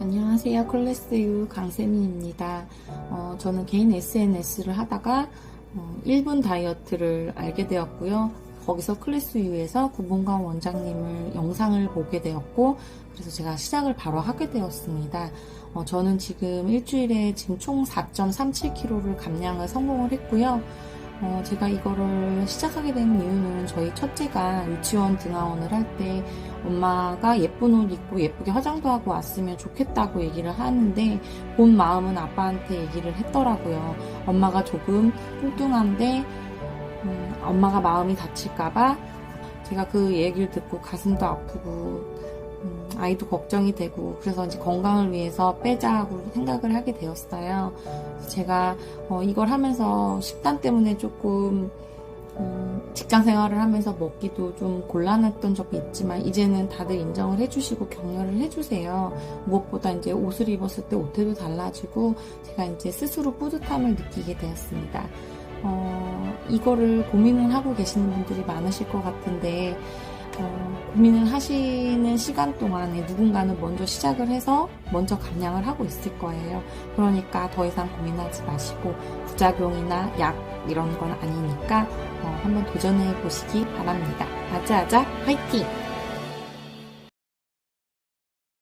안녕하세요. 클래스유 강세미입니다. 어, 저는 개인 SNS를 하다가 어, 1분 다이어트를 알게 되었고요. 거기서 클래스유에서 구봉강 원장님을 영상을 보게 되었고 그래서 제가 시작을 바로 하게 되었습니다. 어, 저는 지금 일주일에 지금 총 4.37kg를 감량을 성공을 했고요. 어, 제가 이거를 시작하게 된 이유는 저희 첫째가 유치원 등하원을 할 때 엄마가 예쁜 옷 입고 예쁘게 화장도 하고 왔으면 좋겠다고 얘기를 하는데 본 마음은 아빠한테 얘기를 했더라고요. 엄마가 조금 뚱뚱한데 음, 엄마가 마음이 다칠까봐 제가 그 얘기를 듣고 가슴도 아프고 음, 아이도 걱정이 되고 그래서 이제 건강을 위해서 빼자고 생각을 하게 되었어요. 제가 어, 이걸 하면서 식단 때문에 조금 음, 직장 생활을 하면서 먹기도 좀 곤란했던 적이 있지만 이제는 다들 인정을 해주시고 격려를 해주세요. 무엇보다 이제 옷을 입었을 때 옷태도 달라지고 제가 이제 스스로 뿌듯함을 느끼게 되었습니다. 어, 이거를 고민을 하고 계시는 분들이 많으실 것 같은데 어, 고민을 하시는 시간 동안에 누군가는 먼저 시작을 해서 먼저 감량을 하고 있을 거예요. 그러니까 더 이상 고민하지 마시고 부작용이나 약 이런 건 아니니까 어, 한번 도전해 보시기 바랍니다. 아자아자 화이팅!